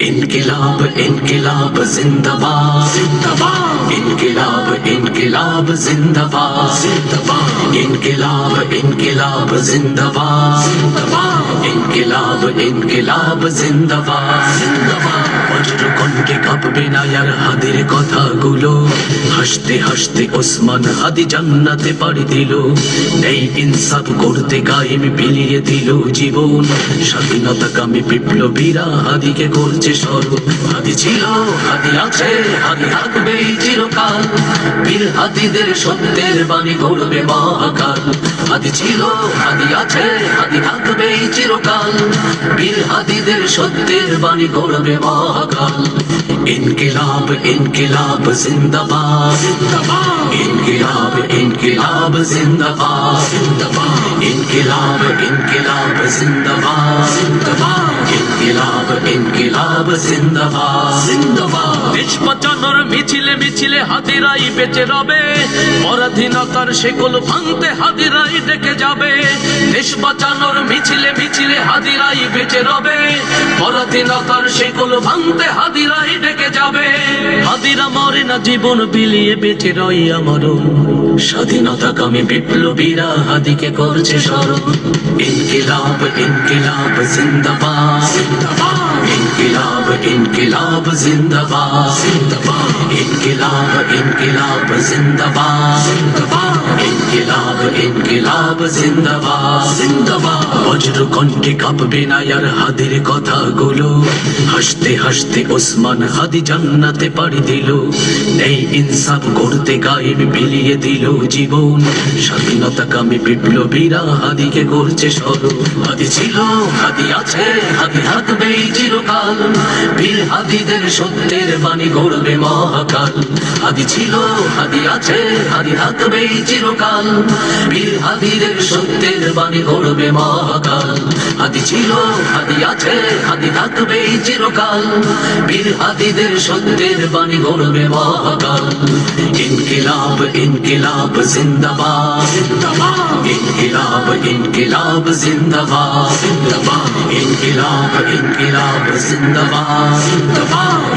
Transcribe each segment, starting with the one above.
इनकलाब इनकलाब जिंदाबाद जिंदाबाद इनकलाब इनकलाब जिंदाबाद जिंदाबाद इनकलाब इनकलाब जिंदाबाद जिंदाबाद इनकलाब इनकलाब जिंदाबाद जिंदाबाद বজ্র কণ্ঠে কাঁপবে না আর হাদের কথাগুলো হাসতে হাসতে ওসমান হাদি জান্নাতে পাড়ি দিল এই ইনসাফ করতে কায়েম বিলিয়ে দিল জীবন স্বাধীনতা কামী বিপ্লবীরা হাদিকে করছে স্মরণ হাদি ছিল হাদি আছে হাদি থাকবে চিরকাল। বীর হাদিদের সত্যের বাণী করবে মহাকাল। হাদি ছিল হাদি আছে হাদি থাকবে চিরকাল। বীর হাদিদের সত্যের বাণী করবে মহাকাল। ইনকিলাব ইনকিলাব, জিন্দাবাদ ইনকিলাব ইনকিলাব, জিন্দাবাদ ইনকিলাব ইনকিলাব জিন্দাবাদ। ইনকিলাব ইনকিলাব জিন্দাবাদ। জিন্দাবাদ। দেশ বাঁচানোর মিছিলে মিছিলে হাদিরাই বেঁচে রবে পরাধীনতার সেকল ভাঙতে হাদিরাই ডেকে যাবে। দেশ বাঁচানোর মিছিলে মিছিলে হাদিরাই বেঁচে রবে পরাধীনতার সেকল ভাঙতে হাদিরাই ডেকে যাবে। হাদিরা মরে না জীবন বিলিয়ে বেঁচে রই আমারও। স্বাধীনতা কামী বিপ্লবীরা হাদিকে করছে স্মরণ। ইনকিলাব ইনকিলাব, জিন্দাবাদ। ইনকিলাব ইনকিলাব, জিন্দাবাদ। ইনকিলাব ইনকিলাব, জিন্দাবাদ। ইনকিলাব ইনকিলাব, জিন্দাবাদ। জিন্দাবাদ বজ্র কণ্ঠে কাঁপবে না আর হাদের কথাগুলো। হাসতে হাসতে ওসমান হাদি জান্নাতে পাড়ি দিল। এই ইনসাফ করতে গায়েব বিলিয়ে দিল জীবন। স্বাধীনতা কামী বিপ্লবীরা হাদিকে করছে স্মরণ হাদি ছিল, হাদি আছে, হাদি থাকবে চিরকাল। বীর হাদিদের সত্যের বাণী গড়বে মহাকাল। হাদি ছিল, হাদি আছে, হাদি থাকবে চিরকাল। বীর হাদিদের সত্যের বাণী গড়বে মহাকাল। হাদি ছিল হাদি আছে হাদি থাকবে চিরকাল। বীর হাদিদের সত্যের বাণী গড়বে মহাকাল। ইনকিলাব ইনকিলাব, জিন্দাবাদ। ইনকিলাব ইনকিলাব, জিন্দাবাদ। ইনকিলাব ইনকিলাব, জিন্দাবাদ।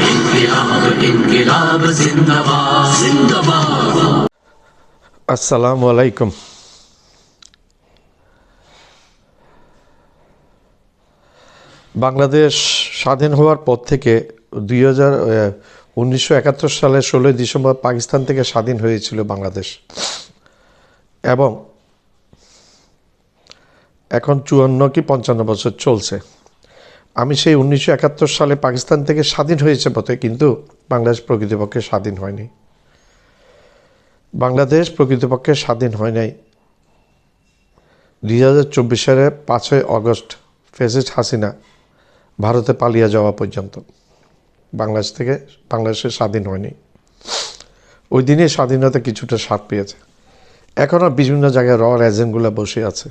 ইনকিলাব ইনকিলাব, জিন্দাবাদ। জিন্দাবাদ। আসসালামু আলাইকুম। বাংলাদেশ স্বাধীন হওয়ার পর থেকে দুই হাজার উনিশশো একাত্তর সালের ষোলোই ডিসেম্বর পাকিস্তান থেকে স্বাধীন হয়েছিল বাংলাদেশ। এবং এখন চুয়ান্ন কি পঞ্চান্ন বছর চলছে। আমি সেই উনিশশো একাত্তর সালে পাকিস্তান থেকে স্বাধীন হয়েছে পথে কিন্তু বাংলাদেশ প্রকৃতপক্ষে স্বাধীন হয়নি। বাংলাদেশ প্রকৃতপক্ষে স্বাধীন হয় নাই। দুই হাজার চব্বিশ সালের পাঁচই অগস্ট ফেসিস্ট হাসিনা ভারতে পালিয়ে যাওয়া পর্যন্ত বাংলাদেশ থেকে বাংলাদেশের স্বাধীন হয়নি। ওই দিনে স্বাধীনতা কিছুটা স্বাদ পেয়েছে। এখনও বিভিন্ন জায়গায় র এজেন্টগুলো বসে আছে।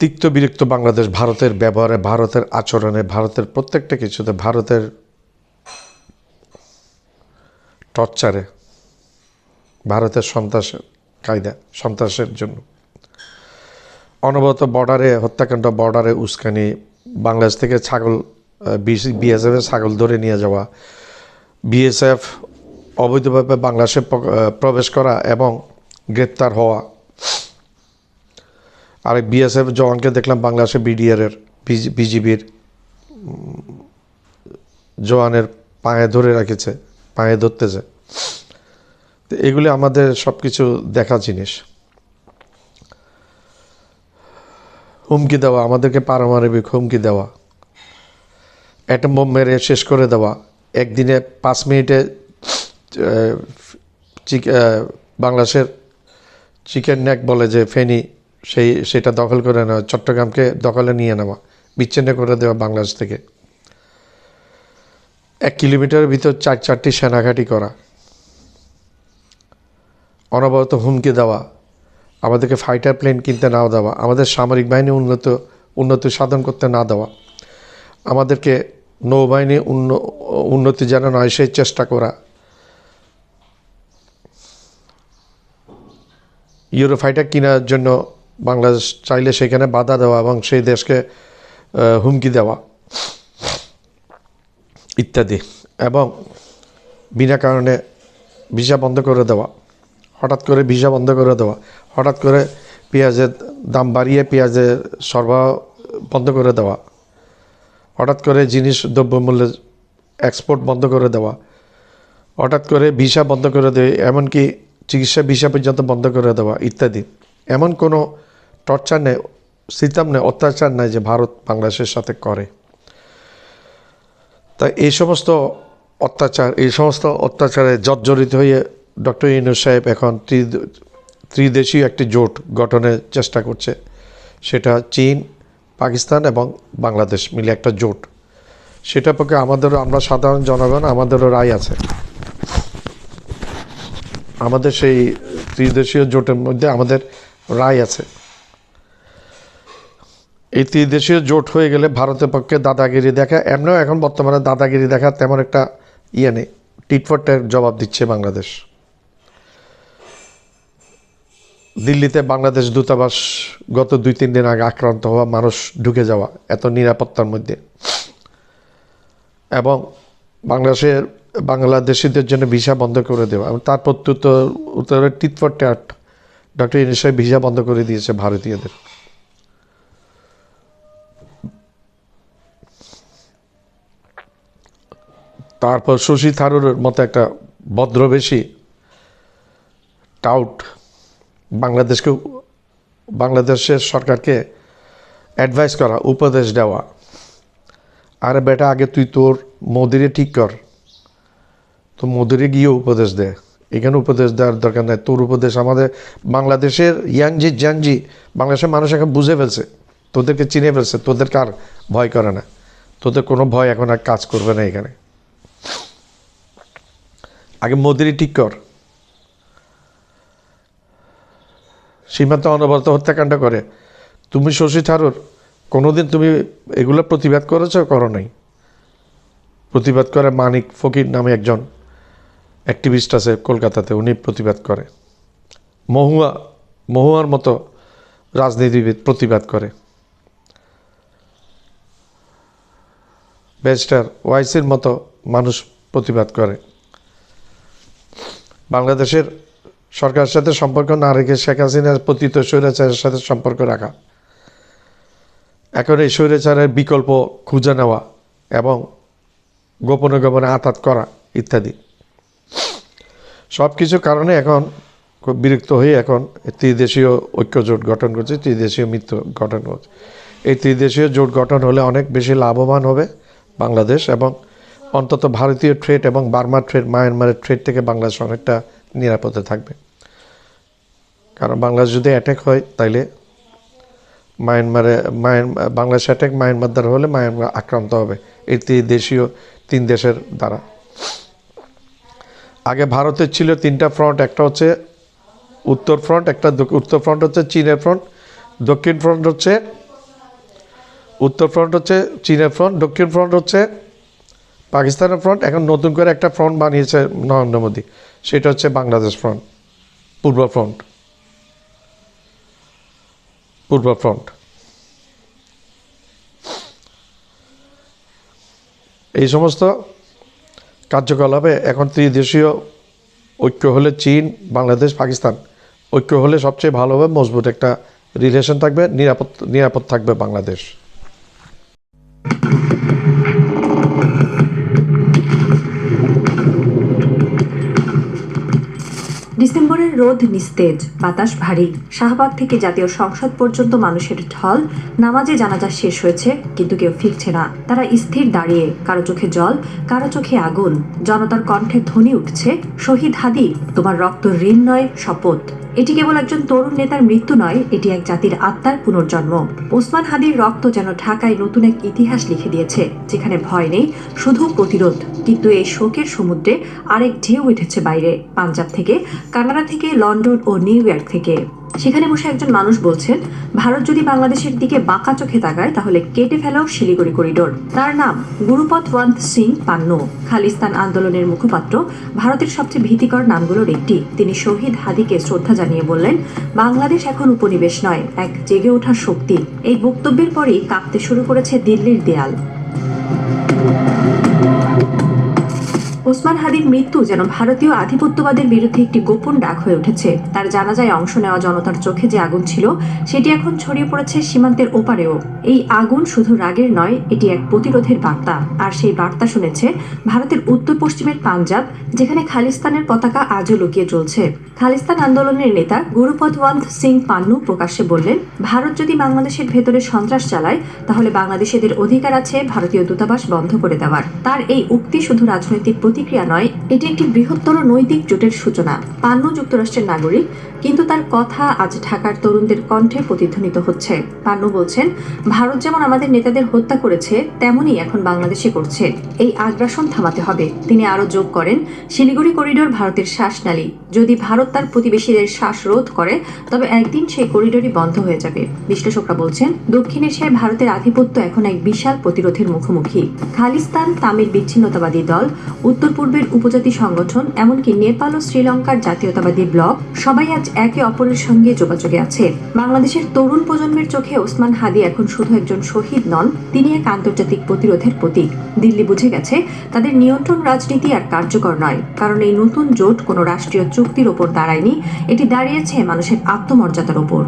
তিক্ত বিরক্ত বাংলাদেশ ভারতের ব্যবহারে, ভারতের আচরণে, ভারতের প্রত্যেকটা কিছুতে ভারতের টর্চারে ভারতের সন্ত্রাসের কায়দা, সন্ত্রাসের জন্য। অনবরত বর্ডারে, হত্যাকাণ্ড বর্ডারে উস্কানি, বাংলাদেশ থেকে ছাগল বিএসএফ এর ছাগল ধরে নিয়ে যাওয়া, বিএসএফ অবৈধভাবে বাংলাদেশে প্রবেশ করা এবং গ্রেপ্তার হওয়া। আর বিএসএফ জওয়ানকে দেখলাম বাংলাদেশে বিডিআর এর বিজিবির জওয়ানের পায়ে ধরে রেখেছে। পায়ে ধরতেছে তো এগুলি আমাদের সব কিছু দেখা জিনিস। হুমকি দেওয়া, আমাদেরকে পারমাণবিক হুমকি দেওয়া অ্যাটম বোম মেরে শেষ করে দেওয়া, একদিনে পাঁচ মিনিটে বাংলাদেশের চিকেন নেক বলে যে ফেনি, সেই, সেটা দখল করে নেওয়া, চট্টগ্রামকে দখলে নিয়ে নেওয়া, বিচ্ছিন্ন করে দেওয়া বাংলাদেশ থেকে। এক কিলোমিটারের ভিতর চার, চারটি সেনাঘাটি করা। অনবরত হুমকি দেওয়া, আমাদেরকে ফাইটার প্লেন কিনতে নাও দেওয়া, আমাদের সামরিক বাহিনী উন্নত, উন্নতি সাধন করতে না দেওয়া, আমাদেরকে নৌবাহিনী উন্নতি যেন নয় সেই চেষ্টা করা। ইউরো ফাইটার কেনার জন্য বাংলাদেশ চাইলে সেখানে বাধা দেওয়া এবং সেই দেশকে হুমকি দেওয়া। ইত্যাদি। এবং বিনা কারণে ভিসা বন্ধ করে দেওয়া, হঠাৎ করে ভিসা বন্ধ করে দেওয়া, হঠাৎ করে পেঁয়াজের দাম বাড়িয়ে পেঁয়াজের সরবরাহ বন্ধ করে দেওয়া, হঠাৎ করে জিনিস দ্রব্যমূল্যের এক্সপোর্ট বন্ধ করে দেওয়া, হঠাৎ করে ভিসা বন্ধ করে দেয় এমনকি চিকিৎসা ভিসা পর্যন্ত বন্ধ করে দেওয়া ইত্যাদি। এমন কোনো টর্চার নেই, সিতাম নেই, অত্যাচার নেই যে ভারত বাংলাদেশের সাথে করে। তাই এই সমস্ত অত্যাচার এই সমস্ত অত্যাচারে জর্জরিত হয়ে ডক্টর ইনু সাহেব এখন ত্রি- ত্রিদেশীয় একটি জোট গঠনের চেষ্টা করছে। সেটা চীন, পাকিস্তান এবং বাংলাদেশ মিলে একটা জোট। সেটা পক্ষে আমাদেরও, আমরা সাধারণ জনগণ, আমাদেরও রায় আছে। আমাদের সেই ত্রিদেশীয় জোটের মধ্যে আমাদের রায় আছে। এই জোট হয়ে গেলে ভারতের পক্ষে দাদাগিরি দেখা, এমনিও এখন বর্তমানে দাদাগিরি দেখা তেমন একটা ইয়ে নেই। টিটফটের জবাব দিচ্ছে বাংলাদেশ। দিল্লিতে বাংলাদেশ দূতাবাস গত দুই তিন দিন আগে আক্রান্ত হওয়া মানুষ ঢুকে যাওয়া, এত নিরাপত্তার মধ্যে। এবং বাংলাদেশের, বাংলাদেশিদের জন্য ভিসা বন্ধ করে দেওয়া। এবং তার প্রত্যুত্তর, উত্তরে টিটফট ট্যাট ডক্টর ইনিশাই ভিসা বন্ধ করে দিয়েছে ভারতীয়দের। তারপর শশী থারুরের মতো একটা ভদ্রবেশী টাউট বাংলাদেশকে বাংলাদেশের সরকারকে অ্যাডভাইস করা, উপদেশ দেওয়া। আরে বেটা, আগে তুই তোর মোদিরে ঠিক কর। তো মোদিরে গিয়ে উপদেশ দে। এখানে উপদেশ দেওয়ার দরকার নাই। তোর উপদেশ আমাদের বাংলাদেশের ইয়াংজি, জ্যাংজি, বাংলাদেশের মানুষ এখন বুঝে ফেলছে। তোদেরকে চিনে ফেলছে। তোদের কার ভয় করে না। তোদের কোনো ভয় এখন আর কাজ করবে না এখানে। আগে মোদিরই ঠিক কর। সীমান্ত অনবরত হত্যাকাণ্ড করে। তুমি শশী থারুর, কোনোদিন তুমি এগুলো প্রতিবাদ করেছ? করো নাই। প্রতিবাদ করে মানিক ফকির নামে একজন অ্যাক্টিভিস্ট আছে কলকাতাতে, উনি প্রতিবাদ করে। মহুয়া, মহুয়ার মতো রাজনীতিবিদ প্রতিবাদ করে। ব্যারিস্টার ওয়াইসির মতো মানুষ প্রতিবাদ করে। বাংলাদেশের সরকারের সাথে সম্পর্ক না রেখে শেখ হাসিনার পতিত স্বৈরাচারের সাথে সম্পর্ক রাখা। এখন এই স্বৈরাচারের বিকল্প খুঁজে নেওয়া এবং গোপনে গোপনে আঘাত করা ইত্যাদি। সব কিছু কারণে এখন খুব বিরক্ত হয়ে এখন ত্রিদেশীয় ঐক্যজোট গঠন করছে, ত্রিদেশীয় মিত্র গঠন করছে। এই ত্রিদেশীয় জোট গঠন হলে অনেক বেশি লাভবান হবে বাংলাদেশ এবং অন্তত ভারতীয় ট্রেড এবং বার্মা ট্রেড মায়ানমারের ট্রেড থেকে বাংলাদেশ অনেকটা নিরাপদে থাকবে। কারণ বাংলাদেশ যদি অ্যাটাক হয়, তাইলে মায়ানমারে মায়ান বাংলাদেশ অ্যাটাক মায়ানমার দ্বারা হলে মায়ানমার আক্রান্ত হবে। এই দেশীয় তিন দেশের দ্বারা। আগে ভারতের ছিল তিনটা ফ্রন্ট একটা হচ্ছে উত্তর ফ্রন্ট একটা উত্তর ফ্রন্ট হচ্ছে চীনের ফ্রন্ট দক্ষিণ ফ্রন্ট হচ্ছে, উত্তর ফ্রন্ট হচ্ছে চীনের ফ্রন্ট দক্ষিণ ফ্রন্ট হচ্ছে পাকিস্তানের ফ্রন্ট এখন নতুন করে একটা ফ্রন্ট বানিয়েছে নরেন্দ্র মোদী। সেটা হচ্ছে বাংলাদেশ ফ্রন্ট পূর্ব ফ্রন্ট পূর্ব ফ্রন্ট এই সমস্ত কার্যকলাপে এখন ত্রিদেশীয় ঐক্য হলে চীন, বাংলাদেশ, পাকিস্তান। ঐক্য হলে সবচেয়ে ভালো হবে, মজবুত একটা রিলেশন থাকবে, নিরাপদ নিরাপদ থাকবে বাংলাদেশ। ডিসেম্বরের রোদ নিস্তেজ, বাতাস ভারী। শাহবাগ থেকে জাতীয় সংসদ পর্যন্ত মানুষের ঢল। নামাজে জানাজা শেষ হয়েছে, কিন্তু কেউ ফিরছে না। তারা স্থির দাঁড়িয়ে, কারও চোখে জল, কারও চোখে আগুন। জনতার কণ্ঠে ধ্বনি উঠছে, শহীদ হাদি, তোমার রক্ত ঋণ নয়, শপথ। এটি কেবল একজন তরুণ নেতার মৃত্যু নয়, এটি এক জাতির আত্মার পুনর্জন্ম। ওসমান হাদির রক্ত যেন ঢাকায় নতুন এক ইতিহাস লিখে দিয়েছে, যেখানে ভয় নেই, শুধু প্রতিরোধ। কিন্তু এই শোকের সমুদ্রে আরেক ঢেউ উঠেছে বাইরে, পাঞ্জাব থেকে, কানাডা থেকে, লন্ডন ও নিউ ইয়র্ক থেকে। সেখানে বসে একজন মানুষ বলছেন, ভারত যদি বাংলাদেশের দিকে বাঁকা চোখে তাকায়, তাহলে কেটে ফেলাও শিলিগুড়ি করিডোর। তার নাম গুরুপথ ওয়ান্ত সিং পান্নু। খালিস্তান আন্দোলনের মুখপাত্র, ভারতের সবচেয়ে ভীতিকর নামগুলোর একটি। তিনি শহীদ হাদিকে শ্রদ্ধা জানিয়ে বললেন, বাংলাদেশ এখন উপনিবেশ নয়, এক জেগে ওঠা শক্তি। এই বক্তব্যের পরেই কাঁপতে শুরু করেছে দিল্লির দেয়াল। ওসমান হাদির মৃত্যু যেন ভারতীয় আধিপত্যবাদের বিরুদ্ধে একটি গোপন ডাক হয়ে উঠেছে। তার জানাজায় অংশ নেওয়া জনতার চোখে যে আগুন ছিল, সেটি এখন ছড়িয়ে পড়েছে সীমান্তের ওপারেও। এই আগুন শুধু রাগের নয়, এটি এক প্রতিরোধের বার্তা। আর সেই বার্তা শুনেছে ভারতের উত্তর পশ্চিমের পাঞ্জাব, যেখানে খালিস্তানের পতাকা আজও লুকিয়ে চলছে। খালিস্তান আন্দোলনের নেতা গুরুপদওয়ান্ত সিং পান্নু প্রকাশ্যে বললেন, ভারত যদি বাংলাদেশের ভেতরে সন্ত্রাস চালায়, তাহলে বাংলাদেশিদের অধিকার আছে ভারতীয় দূতাবাস বন্ধ করে দেওয়ার। তার এই উক্তি শুধু রাজনৈতিক প্রতিক্রিয়া নয়, এটি একটি বৃহত্তর নৈতিক জোটের সূচনা। পান্নু যুক্তরাষ্ট্রের নাগরিক, কিন্তু তার কথা আজ ঢাকার তরুণদের কণ্ঠে প্রতিধ্বনিত হচ্ছে। পান্নু বলছেন, ভারত যেমন আমাদের নেতাদের হত্যা করেছে, তেমনই এখন বাংলাদেশে করছে। এই আগ্রাসন থামাতে হবে। তিনি আরও যোগ করেন, শিলিগুড়ি করিডোর ভারতের শ্বাসনালী। যদি ভারত তার প্রতিবেশীদের শ্বাসরোধ করে, তবে একদিন সেই করিডোরই বন্ধ হয়ে যাবে। বিশ্লেষকরা বলছেন, দক্ষিণ এশিয়ায় ভারতের আধিপত্য এখন এক বিশাল প্রতিরোধের মুখোমুখি। খালিস্তান তামিল বিচ্ছিন্নতাবাদী দল, উত্তর পূর্বের উপজাতি সংগঠন, এমনকি নেপাল ও শ্রীলঙ্কার জাতীয়তাবাদী ব্লক, সবাই আজ একে অপরের সঙ্গে যোগাযোগে আছে। বাংলাদেশের তরুণ প্রজন্মের চোখে ওসমান হাদি এখন শুধু একজন শহীদ নন, তিনি এক আন্তর্জাতিক প্রতিরোধের প্রতীক। দিল্লি বুঝে গেছে, তাদের নিয়ন্ত্রণ রাজনীতি আর কার্যকর নয়, কারণ এই নতুন জোট কোনো রাষ্ট্রীয় চুক্তির ওপর দাঁড়ায়নি, এটি দাঁড়িয়েছে মানুষের আত্মমর্যাদার ওপর।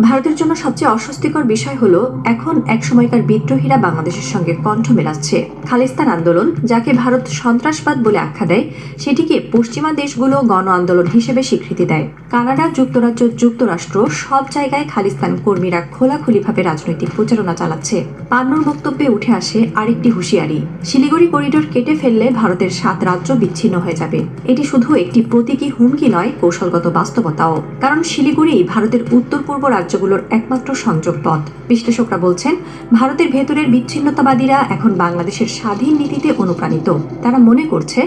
ভারতের জন্য সবচেয়ে অস্বস্তিকর বিষয় হলো, এখন এক সময়কার বিদ্রোহীরা বাংলাদেশের সঙ্গে কণ্ঠ মেলাচ্ছে। খালিস্তান আন্দোলন, যাকে ভারত সন্ত্রাসবাদ বলে আখ্যা দেয়, সেটিকে পশ্চিমা দেশগুলো গণ আন্দোলন হিসেবে স্বীকৃতি দেয়। কানাডা, যুক্তরাজ্য, যুক্তরাষ্ট্র সব জায়গায় খালিস্তান কর্মীরা খোলাখুলিভাবে রাজনৈতিক প্রচারণা চালাচ্ছে। পান্নুর বক্তব্যে উঠে আসে আরেকটি হুঁশিয়ারি। শিলিগুড়ি করিডোর কেটে ফেললে ভারতের সাত রাজ্য বিচ্ছিন্ন হয়ে যাবে। এটি শুধু একটি প্রতীকী হুমকি নয়, কৌশলগত বাস্তবতাও। কারণ শিলিগুড়ি ভারতের উত্তর পূর্ব রাজ্যগুলোর একমাত্র সংযোগ পথ। বিশ্লেষকরা বলছেন, ভারতের ভেতরের বিচ্ছিন্নতাবাদীরা এখন বাংলাদেশের স্বাধীন নীতিতে অনুপ্রাণিত। তারা মনে করছে,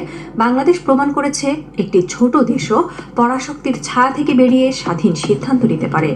বাংলাদেশ প্রমাণ করেছে একটি ছোট দেশও পরাশক্তির ছায়া থেকে বেরিয়ে স্বাধীন সিদ্ধান্ত নিতে পারে।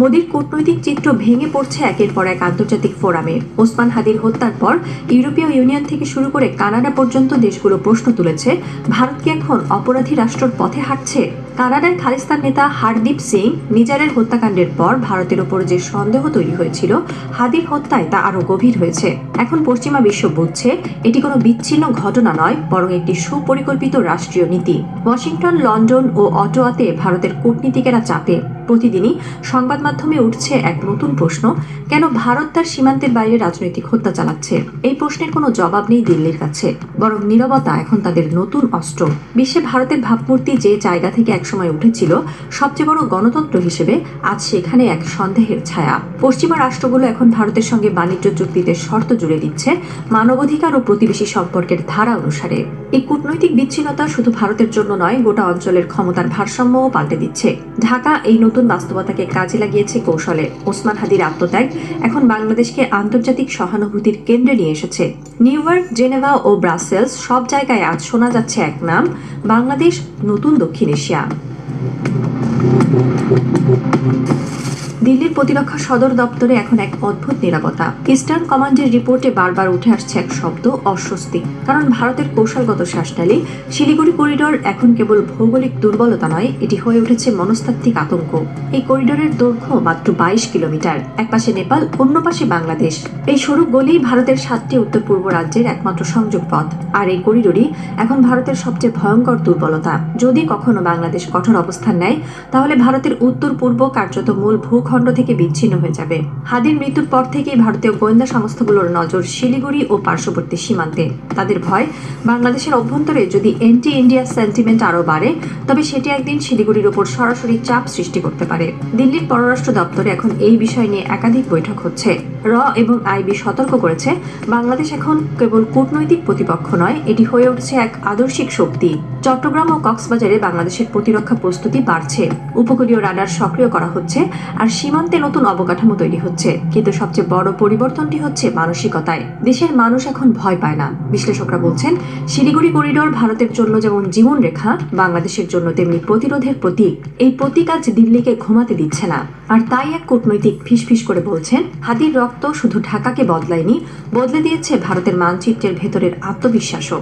মোদীর কূটনৈতিক চিত্র ভেঙে পড়ছে একের পর এক আন্তর্জাতিক ফোরামে। ওসমান হাদির হত্যার পর ইউরোপীয় ইউনিয়ন থেকে শুরু করে কানাডা পর্যন্ত দেশগুলো প্রশ্ন তুলেছে, ভারত কি এখন অপরাধী রাষ্ট্রর পথে হাঁটছে? কানাডার খালিস্তান নেতা হারদীপ সিং নিজারের হত্যাকাণ্ডের পর ভারতের ওপর যে সন্দেহ তৈরি হয়েছিল, হাদির হত্যায় তা আরও গভীর হয়েছে। এখন পশ্চিমা বিশ্ব বুঝছে এটি কোনো বিচ্ছিন্ন ঘটনা নয়, বরং একটি সুপরিকল্পিত রাষ্ট্রীয় নীতি। ওয়াশিংটন, লন্ডন ও অটোয়াতে ভারতের কূটনীতিকেরা চাপে। প্রতিদিনই সংবাদ মাধ্যমে উঠছে এক নতুন প্রশ্ন কেন ভারত তার সীমান্তের বাইরে রাজনৈতিক হত্যা চালাচ্ছে? এই প্রশ্নের কোনো জবাব নেই দিল্লির কাছে। বরং নীরবতা এখন তাদের নতুন অস্ত্র। বিশ্বে ভারতের ভাবমূর্তি যে জায়গা থেকে একসময় উঠেছিল, সবচেয়ে বড় গণতন্ত্র হিসেবে আজ সেখানে এক সন্দেহের ছায়া। পশ্চিমা রাষ্ট্রগুলো এখন ভারতের সঙ্গে বাণিজ্য চুক্তিতে শর্ত জুড়ে দিচ্ছে মানবাধিকার ও প্রতিবেশী সম্পর্কের ধারা অনুসারে। এই কূটনৈতিক বিচ্ছিন্নতা শুধু ভারতের জন্য নয়, গোটা অঞ্চলের ক্ষমতার ভারসাম্যও পাল্টে দিচ্ছে। ঢাকা এই নতুন বাস্তবতাকে কাজে লাগিয়েছে কৌশলে। ওসমান হাদির আত্মত্যাগ এখন বাংলাদেশকে আন্তর্জাতিক সহানুভূতির কেন্দ্রে নিয়ে এসেছে। নিউ ইয়র্ক, জেনেভা ও ব্রাসেলস সব জায়গায় আজ শোনা যাচ্ছে এক নাম, বাংলাদেশ, নতুন দক্ষিণ এশিয়া। দিল্লির প্রতিরক্ষা সদর দপ্তরে এখন এক অদ্ভুত নিরাপত্তা। ইস্টার্ন কমান্ডের রিপোর্টে বারবার উঠে আসছে এক শব্দ অস্বস্তি, কারণ ভারতের কৌশলগত শ্বাসনালী, শিলিগুড়ি করিডোর এখন কেবল ভৌগোলিক দুর্বলতা নয়, এটি হয়ে উঠেছে মনস্তাত্ত্বিক আতঙ্ক। এই করিডোরের দৈর্ঘ্য মাত্র বাইশ কিলোমিটার এক পাশে নেপাল, অন্য পাশে বাংলাদেশ। এই সরু গলি ভারতের সাতটি উত্তর পূর্ব রাজ্যের একমাত্র সংযোগ পথ, আর এই করিডোরই এখন ভারতের সবচেয়ে ভয়ঙ্কর দুর্বলতা। যদি কখনো বাংলাদেশ কঠোর অবস্থান নেয়, তাহলে ভারতের উত্তর পূর্ব কার্যত মূল ভূখণ্ড থেকে বিচ্ছিন্ন হয়ে যাবে। হাদির মৃত্যুর পর থেকেই ভারতীয় গোয়েন্দা সংস্থাগুলোর নজর শিলিগুড়ি ও পার্শ্ববর্তী সীমান্তে। তাদের ভয়, বাংলাদেশের অভ্যন্তরে যদি এন্টি ইন্ডিয়া সেন্টিমেন্ট আরও বাড়ে, তবে সেটি একদিন শিলিগুড়ির ওপর সরাসরি চাপ সৃষ্টি করতে পারে। দিল্লির পররাষ্ট্র দপ্তরে এখন এই বিষয় নিয়ে একাধিক বৈঠক হচ্ছে। র এবং আইবি সতর্ক করেছে, বাংলাদেশ এখন কেবল কূটনৈতিক প্রতিপক্ষ নয়, এটি হয়ে উঠছে এক আদর্শিক শক্তি। চট্টগ্রাম ও কক্সবাজারে বাংলাদেশের প্রতিরক্ষা প্রস্তুতি বাড়ছে। উপকূলীয় রাডার সক্রিয় করা হচ্ছে, আর সীমান্তে নতুন অবকাঠামো তৈরি হচ্ছে, কিন্তু সবচেয়ে বড় পরিবর্তনটি হচ্ছে মানসিকতায়। দেশের মানুষ এখন ভয় পায় না। বিশ্লেষকরা বলছেন, শিলিগুড়ি করিডোর ভারতের জন্য যেমন জীবন রেখা বাংলাদেশের জন্য তেমনি প্রতিরোধের প্রতীক। এই প্রতীক আজ দিল্লিকে ঘুমাতে দিচ্ছে না। আর তাই এক কূটনৈতিক ফিসফিস করে বলছেন, হাতির রক্ত শুধু ঢাকাকে বদলায়নি, বদলে দিয়েছে ভারতের মানচিত্রের ভেতরের আত্মবিশ্বাসও।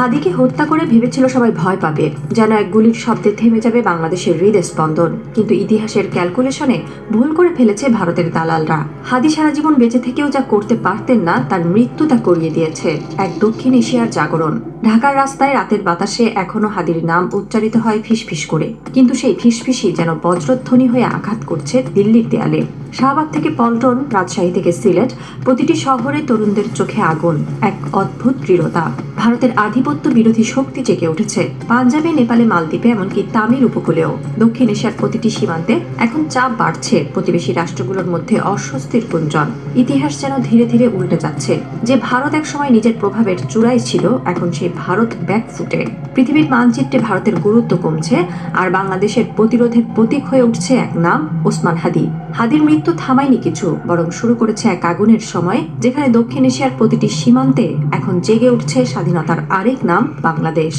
হাদিকে হত্যা করে ভেবেছিল সবাই ভয় পাবে, যেন এক গুলির শব্দে থেমে যাবে বাংলাদেশের হৃদস্পন্দন। কিন্তু ইতিহাসের ক্যালকুলেশনে ভুল করে ফেলেছে ভারতের দালালরা। হাদি সারা জীবন বেঁচে থেকেও যা করতে পারতেন না, তার মৃত্যু তা করিয়ে দিয়েছে এক দক্ষিণ এশিয়ার জাগরণ। ঢাকার রাস্তায় রাতের বাতাসে এখনও হাদির নাম উচ্চারিত হয় ফিসফিস করে। কিন্তু সেই ফিসফিসই যেন বজ্রধ্বনি হয়ে আঘাত করছে দিল্লির দেয়ালে। শাহবাগ থেকে পল্টন, রাজশাহী থেকে সিলেট, প্রতিটি শহরে তরুণদের চোখে আগুন, এক অদ্ভুত দৃঢ়তা। ভারতের আধিপত্য বিরোধী শক্তি জেগে উঠেছে। পাঞ্জাবে, নেপালে, মালদ্বীপে, এমনকি তামিল উপকূলেও। দক্ষিণ এশিয়ার প্রতিটি সীমান্তে এখন চাপ বাড়ছে প্রতিবেশী রাষ্ট্রগুলোর মধ্যে অস্বস্তির গুঞ্জন। ইতিহাস যেন ধীরে ধীরে উল্টে যাচ্ছে। যে ভারত একসময় নিজের প্রভাবের চূড়ায় ছিল, এখন সেই ভারত ব্যাকফুটে পৃথিবীর মানচিত্রে ভারতের গুরুত্ব কমছে, আর বাংলাদেশের প্রতিরোধের প্রতীক হয়ে উঠছে এক নাম, ওসমান হাদি। হাদির মৃত্যু থামায়নি কিছু, বরং শুরু করেছে এক আগুনের সময়, যেখানে দক্ষিণ এশিয়ার প্রতিটি সীমান্তে এখন জেগে উঠছে স্বাধীনতার আরেক নাম, বাংলাদেশ।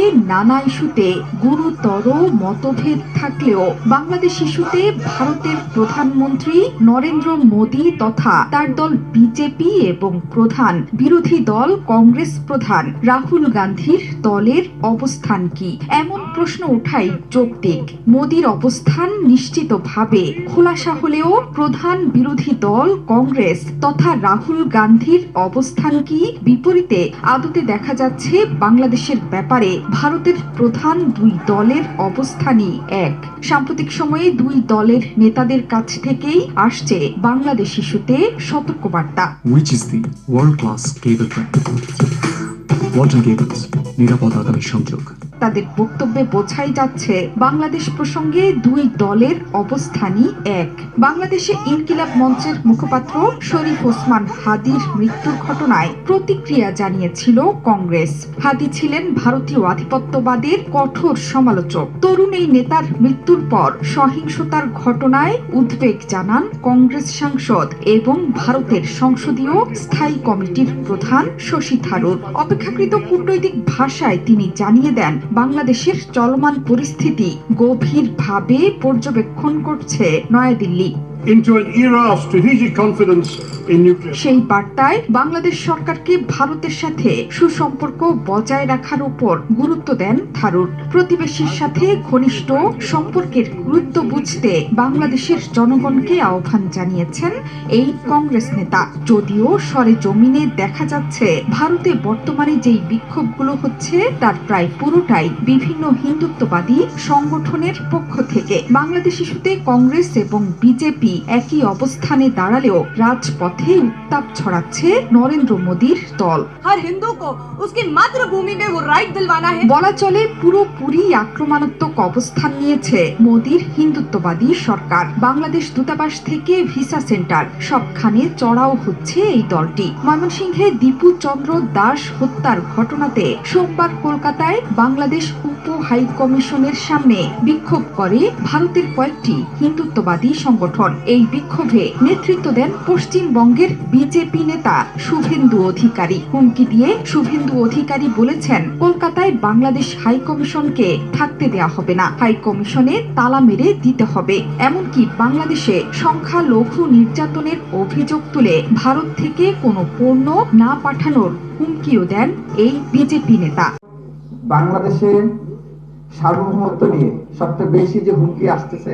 মধ্যে নানা ইস্যুতে গুরুতর মতভেদ থাকলেও বাংলাদেশ ইস্যুতে ভারতের প্রধানমন্ত্রী নরেন্দ্র মোদী তথা তার দল বিজেপি এবং প্রধান বিরোধী দল কংগ্রেস প্রধান রাহুল গান্ধীর দলের অবস্থান কি? এমন প্রশ্ন ওঠাই যৌক্তিক। মোদীর অবস্থান নিশ্চিতভাবে খোলাসা হলেও প্রধান বিরোধী দল কংগ্রেস তথা রাহুল গান্ধীর অবস্থান কি? বিপরীতে আদতে দেখা যাচ্ছে বাংলাদেশের ব্যাপারে ভারতের প্রধান দুই দলের অবস্থানই এক সাম্প্রতিক সময়ে দুই দলের নেতাদের কাছ থেকেই আসছে বাংলাদেশ শিশুতে সতর্কবার্তা which is the. নিরাপদ আগামী সংযোগ। তাদের বক্তব্যে বোঝাই যাচ্ছে, বাংলাদেশ প্রসঙ্গে দুই দলের অবস্থানই এক। বাংলাদেশে ইনকিলাব মঞ্চের মুখপাত্র শরীফ ওসমান হাদির মৃত্যুর ঘটনায় প্রতিক্রিয়া জানিয়েছিল কংগ্রেস। হাদি ছিলেন ভারতীয় আধিপত্যবাদের কঠোর সমালোচক। তরুণ এই নেতার মৃত্যুর পর সহিংসতার ঘটনায় উদ্বেগ জানান কংগ্রেস সাংসদ এবং ভারতের সংসদীয় স্থায়ী কমিটির প্রধান শশী থারুর। অপেক্ষাকৃত কূটনৈতিক ভাষায় তিনি জানিয়ে দেন বাংলাদেশের চলমান পরিস্থিতি গভীরভাবে পর্যবেক্ষণ করছে নয়াদিল্লি। সেই বার্তায় বাংলাদেশ সরকারকে ভারতের সাথে সুসম্পর্ক বজায় রাখার উপর গুরুত্ব দেন থারুর। প্রতিবেশীর সাথে ঘনিষ্ঠ সম্পর্কের গুরুত্ব বুঝতে বাংলাদেশের জনগণকে আহ্বান জানিয়েছেন এই কংগ্রেস নেতা। যদিও সরে জমিনে দেখা যাচ্ছে, ভারতে বর্তমানে যেই বিক্ষোভগুলো হচ্ছে, তার প্রায় পুরোটাই বিভিন্ন হিন্দুত্ববাদী সংগঠনের পক্ষ থেকে। বাংলাদেশ ইস্যুতে কংগ্রেস এবং বিজেপি তিনি একই অবস্থানে দাঁড়ালেও রাজপথে উত্তাপ ছড়াচ্ছে নরেন্দ্র মোদীর দল। হর হিন্দু উসকি মাতৃভূমি মে রাইট দিলওয়ানা है। বলা চলে পুরোপুরি আক্রমণাত্মক অবস্থান নিয়েছে মোদীর হিন্দুত্ববাদী সরকার। বাংলাদেশ দূতাবাস থেকে ভিসা সেন্টার সবখানে চড়াও হচ্ছে এই দলটি। ময়মনসিংহে দীপু চন্দ্র দাস হত্যার ঘটনাতে সোমবার কলকাতায় বাংলাদেশ উপ হাই কমিশনের সামনে বিক্ষোভ করে ভারতের কয়েকটি হিন্দুত্ববাদী সংগঠন। এই বিক্ষোভে নেতৃত্ব দেন পশ্চিমবঙ্গের বিজেপি নেতা শুভেন্দু অধিকারী। হুমকি দিয়ে শুভেন্দু অধিকারী বলেছেন, কলকাতায় বাংলাদেশ হাই কমিশনকে থাকতে দেওয়া হবে না। হাই কমিশনে তালা মেরে দিতে হবে। এমনকি বাংলাদেশে সংখ্যালঘু নির্যাতনের অভিযোগ তুলে ভারত থেকে কোনো পণ্য না পাঠানোর হুমকিও দেন এই বিজেপি নেতা। বাংলাদেশে সার্বভৌমত্ব নিয়ে সবচেয়ে বেশি যে হুমকি আসতেছে,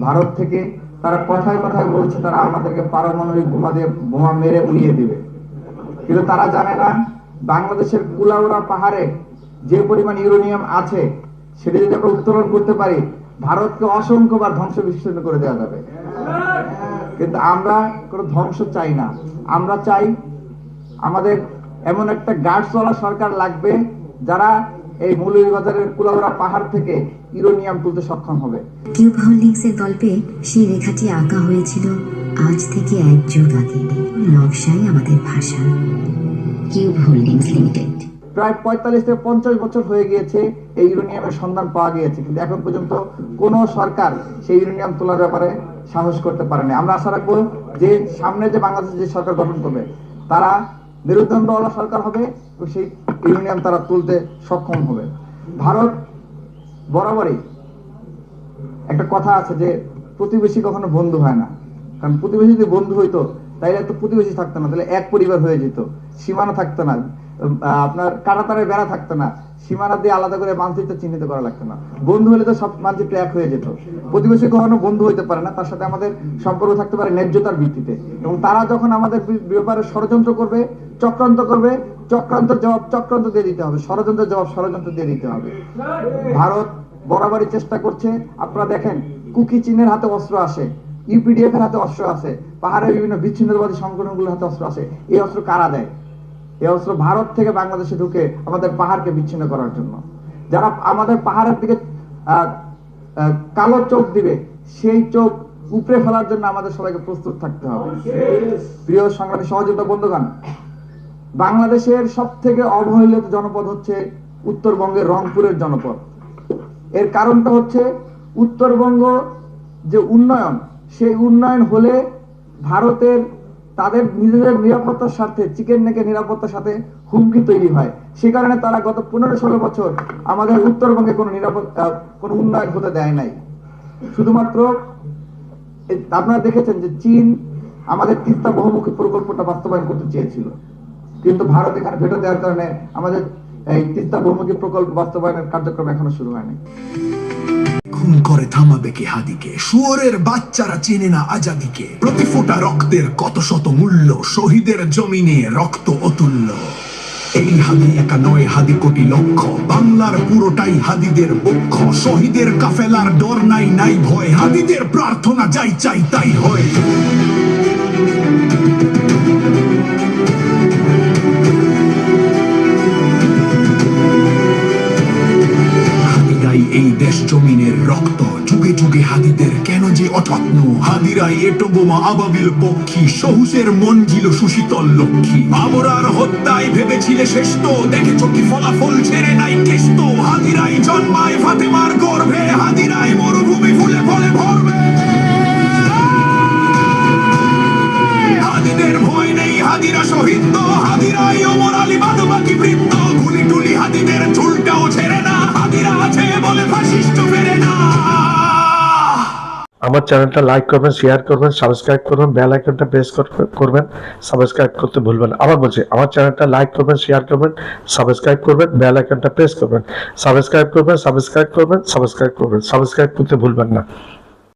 ভারত থেকে তারা কথায় কথায় বলছে, তারা আমাদেরকে পারমাণবিক বোমা দিয়ে বোমা মেরে উড়িয়ে দিবে। কিন্তু তারা জানে না, বাংলাদেশের কুলাউড়া পাহাড়ে যে পরিমাণ ইউরেনিয়াম আছে, সেটা যদি আমরা উত্তোলন করতে পারি, ভারতকে অসংখ্যবার ধ্বংস বিচ্ছিন্ন করে দেওয়া যাবে। কিন্তু আমরা কোনো ধ্বংস চাই না। আমরা চাই আমাদের এমন একটা গার্ডসওয়ালা সরকার লাগবে, যারা এই মৌলভীবাজারের কুলাউড়া পাহাড় থেকে ইউরেনিয়াম তুলতে সক্ষম হবে। কিউব হোল্ডিংসের গল্পে সেই রেখাটি আঁকা হয়েছিল আজ থেকে এক যুগ আগে। নকশাই আমাদের ভাষা। Cube Holdings Limited. প্রায় পঁয়তাল্লিশ থেকে পঞ্চাশ বছর হয়ে গিয়েছে এই ইউরেনিয়ামের সন্ধান পাওয়া গিয়েছে কিন্তু এখন পর্যন্ত কোনো সরকার সেই ইউরেনিয়াম তোলার ব্যাপারে সাহস করতে পারেনি। আমরা আশা রাখব যে সামনে যে বাংলাদেশ যে সরকার গঠন করবে তারা মেরুদণ্ডওয়ালা সরকার হবে এবং সেই ইউনিয়ন তারা তুলতে সক্ষম হবে। ভারত বরাবরই একটা কথা আছে যে প্রতিবেশী কখনো বন্ধু হয় না। কারণ প্রতিবেশী যদি বন্ধু হইতো, তাইলে তো প্রতিবেশী থাকতো না তাহলে এক পরিবার হয়ে যেত। সীমানা থাকতো না। আপনার কাটাতারের বেড়া থাকতো না। সীমানা দিয়ে আলাদা করে মানচিত্র চিহ্নিত করা লাগতো না। বন্ধু হলে তো সব মানচিত্র এক হয়ে যেত। প্রতিবেশী কখনো বন্ধু হইতে পারে না, তার সাথে আমাদের সম্পর্ক থাকতে পারে ন্যায্যতার ভিত্তিতে। এবং তারা যখন আমাদের ব্যাপারে ষড়যন্ত্র করবে, চক্রান্ত করবে, চক্রান্ত জবাব, চক্রান্ত দিয়ে দিতে হবে। ষড়যন্ত্রের জবাব, ষড়যন্ত্র দিয়ে দিতে হবে। ভারত বরাবরই চেষ্টা করছে। আপনারা দেখেন, কুকি চীনের হাতে অস্ত্র আসে ইউপিডিএফ এর হাতে অস্ত্র আছে পাহাড়ের বিভিন্ন বিচ্ছিন্নতাবাদী সংগঠনগুলোর হাতে অস্ত্র আছে এই অস্ত্র কারা দেয়? এই অস্ত্র ভারত থেকে বাংলাদেশে ঢুকে আমাদের পাহাড়কে বিচ্ছিন্ন করার জন্য। যারা আমাদের পাহাড়ের দিকে কালো চোখ দিবে, সেই চোখ উপরে ফেলার জন্য আমাদের সবাইকে প্রস্তুত থাকতে হবে। প্রিয় সংগ্রামী সহযোগিতা বন্ধুগণ, বাংলাদেশের সব থেকে অবহেলিত জনপদ হচ্ছে উত্তরবঙ্গের রংপুরের জনপদ। এর কারণটা হচ্ছে উত্তরবঙ্গ যে উন্নয়ন, সেই উন্নয়ন হলে ভারতের তাদের নিজেদের নিরাপত্তার স্বার্থে চিকেন নেকের নিরাপত্তার সাথে হুমকি তৈরি হয়। সে কারণে তারা গত পনেরো ষোলো বছর আমাদের উত্তরবঙ্গে কোনো নিরাপদ আহ, কোনো উন্নয়ন হতে দেয় নাই। শুধুমাত্র আপনারা দেখেছেন যে চীন আমাদের তিস্তা বহুমুখী প্রকল্পটা বাস্তবায়ন করতে চেয়েছিল। কিন্তু ভারত এখানে ভেটো দেওয়ার কারণে আমাদের এই তিস্তা বহুমুখী প্রকল্প বাস্তবায়নের কার্যক্রম এখনও শুরু হয়নি। খুন করে থামাবে কি হাদিকে। শুয়োরের বাচ্চারা চেনে না আজাদিকে। প্রতি ফোঁটা রক্তের কত শত মূল্য, শহীদের জমিনে রক্ত অতুল্য। এই হাদি, একা নয় হাদি, কোটি লক্ষ। বাংলার পুরোটাই হাদিদের পক্ষ শহীদের কাফেলার ডর নাই নাই ভয়। হাদিদের প্রার্থনা যাই চাই, তাই হয়। এই দেশ জমিনের রক্ত যুগে যুগে হাদিদের কেন যে অযত্ন? হাদিরাই এটো বোমা আবাবিল পক্ষী, সহুসের মন ছিল সুশীতল লক্ষ্মী। বাবরার হত্যায় ভেবেছিলে শেষ তো দেখেছ কি ফলাফল ছেড়ে নাই কেষ্ট? হাদিরাই জন্মায় ফাতেমার গর্ভে, হাদিরাই মরুভূমি ফুলে ফলে ভরবে। হাদিদের ভয় নেই, হাদিরা শহীদ তো হাদিরাই অমর আলী বাদবাকি বৃত্ত। গুলি টুলি হাদিদের চুলটাও ছেড়ে না, হাদিরা আছে বলে ফাশিস্ট ফেরে না। আমার চ্যানেলটা লাইক করবেন শেয়ার করবেন সাবস্ক্রাইব করবেন বেল আইকনটা প্রেস করবেন সাবস্ক্রাইব করতে ভুলবেন। আবার বলছি, আমার চ্যানেলটা লাইক করবেন শেয়ার করবেন সাবস্ক্রাইব করবেন বেল আইকনটা প্রেস করবেন। সাবস্ক্রাইব করবেন সাবস্ক্রাইব করবেন সাবস্ক্রাইব করবেন সাবস্ক্রাইব করতে ভুলবেন না।